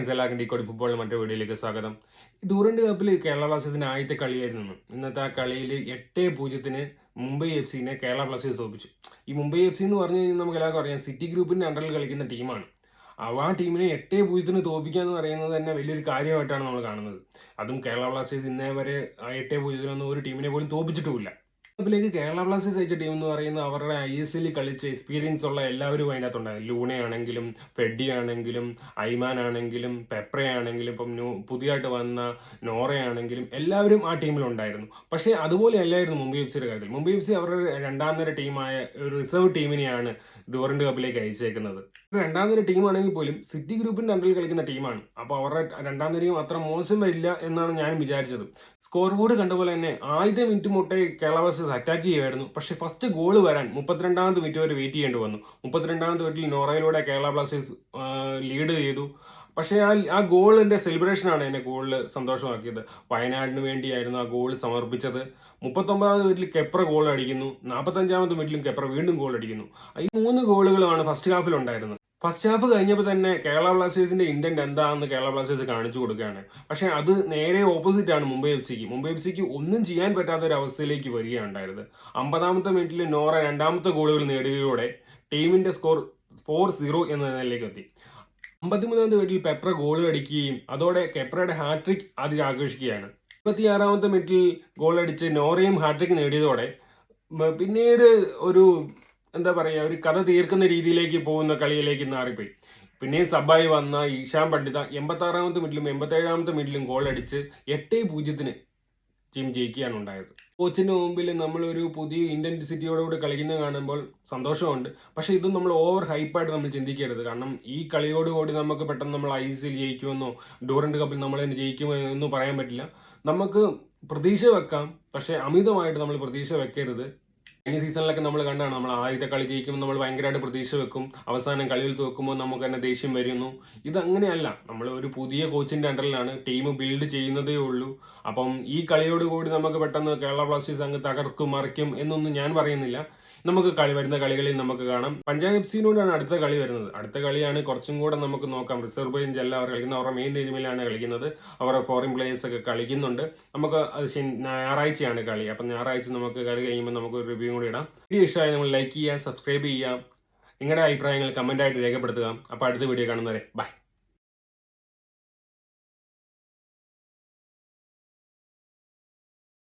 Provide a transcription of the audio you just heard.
എല്ലാവർക്കും ഡീക്കോടി ഫുട്ബോളിൽ മറ്റൊരു വീഡിയോയിലേക്ക് സ്വാഗതം. ഡൂറൻഡ് കപ്പിൽ കേരള ബ്ലാസ്റ്റേഴ്സിന് ആദ്യത്തെ കളിയായിരുന്നു. ഇന്നത്തെ ആ കളിയിൽ എട്ട് പൂജ്യത്തിന് മുംബൈ എഫ് സിനെ കേരള ബ്ലാസ്റ്റേഴ്സ് തോപ്പിച്ചു ഈ മുംബൈ എഫ് സി എന്ന് പറഞ്ഞു കഴിഞ്ഞാൽ നമുക്ക് എല്ലാവർക്കും അറിയാം സിറ്റി ഗ്രൂപ്പിന്റെ അണ്ടറിൽ കളിക്കുന്ന ടീമാണ്. അപ്പോൾ ആ ടീമിനെ എട്ടേ പൂജ്യത്തിന് തോപ്പിക്കുക എന്ന് പറയുന്നത് തന്നെ വലിയൊരു കാര്യമായിട്ടാണ് നമ്മൾ കാണുന്നത്. അതും കേരള ബ്ലാസ്റ്റേഴ്സ് ഇന്നേ വരെ എട്ടേ പൂജ്യത്തിനൊന്നും ഒരു ടീമിനെ പോലും തോപ്പിച്ചിട്ടുമില്ല കപ്പിലേക്ക് കേരള ബ്ലാസ്റ്റേഴ്സ് അയച്ച ടീം എന്ന് പറയുന്നത് അവരുടെ ഐ എസ് എല്ലിൽ കളിച്ച എക്സ്പീരിയൻസ് ഉള്ള എല്ലാവരും അതിനകത്തുണ്ടായിരുന്നു. ലൂണയാണെങ്കിലും ഫെഡി ആണെങ്കിലും ഐമാൻ ആണെങ്കിലും പെപ്ര ആണെങ്കിലും ഇപ്പം പുതിയതായിട്ട് വന്ന നോറയാണെങ്കിലും എല്ലാവരും ആ ടീമിലുണ്ടായിരുന്നു പക്ഷേ അതുപോലെ അല്ലായിരുന്നു മുംബൈ എഫ് സിയുടെ കാര്യത്തിൽ. മുംബൈ എഫ് സി അവരുടെ രണ്ടാം നിര ടീമായ ഒരു റിസർവ് ടീമിനെയാണ് ഡൂറൻഡ് കപ്പിലേക്ക് അയച്ചേക്കുന്നത്. രണ്ടാം നിര ടീമാണെങ്കിൽ പോലും സിറ്റി ഗ്രൂപ്പിന്റെ അണ്ടറിൽ കളിക്കുന്ന ടീമാണ് അപ്പോൾ അവരുടെ രണ്ടാം നിരയും അത്ര മോശം വരില്ല എന്നാണ് ഞാൻ വിചാരിച്ചത്. സ്കോർ ബോർഡ് കണ്ട പോലെ തന്നെ ആദ്യത്തെ മിനിറ്റ് മുട്ടേ കേരള അറ്റാക്ക് ചെയ്യുമായിരുന്നു. പക്ഷേ ഫസ്റ്റ് ഗോൾ വരാൻ മുപ്പത്തിരണ്ടാമത് മിനിറ്റ് വരെ വെയിറ്റ് ചെയ്യേണ്ടി വന്നു. മുപ്പത്തിരണ്ടാമത് മിനിറ്റിൽ നോറയിലൂടെ കേരള ബ്ലാസ്റ്റേഴ്സ് ലീഡ് ചെയ്തു. പക്ഷേ ആ ആ ഗോളിന്റെ സെലിബ്രേഷനാണ് എന്നെ ഗോളിൽ സന്തോഷമാക്കിയത്. വയനാടിന് വേണ്ടിയായിരുന്നു ആ ഗോൾ സമർപ്പിച്ചത്. മുപ്പത്തൊമ്പതാമത് മിനിറ്റിൽ കെപ്ര ഗോൾ അടിക്കുന്നു. നാൽപ്പത്തഞ്ചാമത് മിനിറ്റിലും കെപ്ര വീണ്ടും ഗോൾ അടിക്കുന്നു. ഈ മൂന്ന് ഗോളുകളാണ് ഫസ്റ്റ് ഹാഫിൽ ഉണ്ടായിരുന്നത്. ഫസ്റ്റ് ഹാഫ് കഴിഞ്ഞപ്പോൾ തന്നെ കേരള ബ്ലാസ്റ്റേഴ്സിന്റെ ഇന്റന്റ് എന്താണെന്ന് കേരള ബ്ലാസ്റ്റേഴ്സ് കാണിച്ചു കൊടുക്കുകയാണ്. പക്ഷേ അത് നേരെ ഓപ്പോസിറ്റ് ആണ് മുംബൈ എഫ് സിക്ക് മുംബൈ എഫ് സിക്ക് ഒന്നും ചെയ്യാൻ പറ്റാത്ത ഒരു അവസ്ഥയിലേക്ക് വരികയാണ് ഉണ്ടായത് അമ്പതാമത്തെ മിനിറ്റിൽ നോറ രണ്ടാമത്തെ ഗോളുകൾ നേടുകയോടെ ടീമിന്റെ സ്കോർ ഫോർ സീറോ എന്ന നിലയിലേക്ക് എത്തി. അമ്പത്തിമൂന്നാമത്തെ മിനിറ്റിൽ പെപ്ര ഗോൾ അടിക്കുകയും അതോടെ കെപ്രയുടെ ഹാട്രിക് അതിൽ ആഘോഷിക്കുകയാണ്. ഇരുപത്തിയാറാമത്തെ മിനിറ്റിൽ ഗോൾ അടിച്ച് നോറയും ഹാട്രിക് നേടിയതോടെ പിന്നീട് ഒരു എന്താ പറയുക ഒരു കഥ തീർക്കുന്ന രീതിയിലേക്ക് പോകുന്ന കളിയിലേക്ക് മാറിപ്പോയി. പിന്നെയും സബായി വന്ന ഈശാൻ പണ്ഡിത എൺപത്താറാമത്തെ മിനിറ്റിലും എൺപത്തേഴാമത്തെ മിനിറ്റിലും ഗോൾ അടിച്ച് എട്ടേ പൂജ്യത്തിന് ടീം ജയിക്കുകയാണ് ഉണ്ടായത്. കോച്ചിന്റെ മുമ്പിൽ നമ്മളൊരു പുതിയ ഇന്റൻസിറ്റിയോടുകൂടി കളിക്കുന്നത് കാണുമ്പോൾ സന്തോഷമുണ്ട്. പക്ഷേ ഇതും നമ്മൾ ഓവർ ഹൈപ്പായിട്ട് നമ്മൾ ചിന്തിക്കരുത്. കാരണം ഈ കളിയോടുകൂടി നമുക്ക് പെട്ടെന്ന് നമ്മൾ ഐ സി എൽ ജയിക്കുമെന്നോ ഡൂറൻഡ് കപ്പിൽ നമ്മൾ തന്നെ ജയിക്കുമോ എന്നോ പറയാൻ പറ്റില്ല. നമുക്ക് പ്രതീക്ഷ വെക്കാം. പക്ഷേ അമിതമായിട്ട് നമ്മൾ പ്രതീക്ഷ വെക്കരുത്. കഴിഞ്ഞ സീസണിലൊക്കെ നമ്മൾ കണ്ടാണ് നമ്മൾ ആദ്യത്തെ കളി ജയിക്കുമ്പോൾ നമ്മൾ ഭയങ്കരമായിട്ട് പ്രതീക്ഷ വെക്കും. അവസാനം കളിയിൽ തോക്കുമ്പോൾ നമുക്ക് തന്നെ ദേഷ്യം വരുന്നു. ഇത് നമ്മൾ ഒരു പുതിയ കോച്ചിന്റെ അണ്ടറിലാണ് ടീം ബിൽഡ് ചെയ്യുന്നതേ ഉള്ളൂ. അപ്പം ഈ കളിയോട് കൂടി നമുക്ക് പെട്ടെന്ന് കേരള ബ്ലാസ്റ്റേഴ്സ് അങ്ങ് തകർക്കും മറിക്കും എന്നൊന്നും ഞാൻ പറയുന്നില്ല. നമുക്ക് കളി വരുന്ന കളികളിൽ നമുക്ക് കാണാം. പഞ്ചാബ് എഫ് സിനോടാണ് അടുത്ത കളി വരുന്നത്. അടുത്ത കളിയാണ് കുറച്ചും കൂടെ നമുക്ക് നോക്കാം. റിസർവ് ബെഞ്ച് അല്ല അവർ കളിക്കുന്നത് അവരുടെ മെയിൻ ടീമിലാണ് കളിക്കുന്നത്. അവരുടെ ഫോറിൻ പ്ലേയേഴ്സ് ഒക്കെ കളിക്കുന്നുണ്ട്. നമുക്ക് അത് ഞായറാഴ്ചയാണ് കളി. അപ്പം ഞായറാഴ്ച നമുക്ക് കളി കഴിയുമ്പോൾ നമുക്ക് ഒരു റിവ്യൂ കൂടി ഇടാം. വീഡിയോ ഇഷ്ടമായി നമ്മൾ ലൈക്ക് ചെയ്യുക സബ്സ്ക്രൈബ് ചെയ്യുക. നിങ്ങളുടെ അഭിപ്രായങ്ങൾ കമന്റായിട്ട് രേഖപ്പെടുത്തുക. അപ്പോൾ അടുത്ത വീഡിയോ കാണുന്നവരെ ബൈ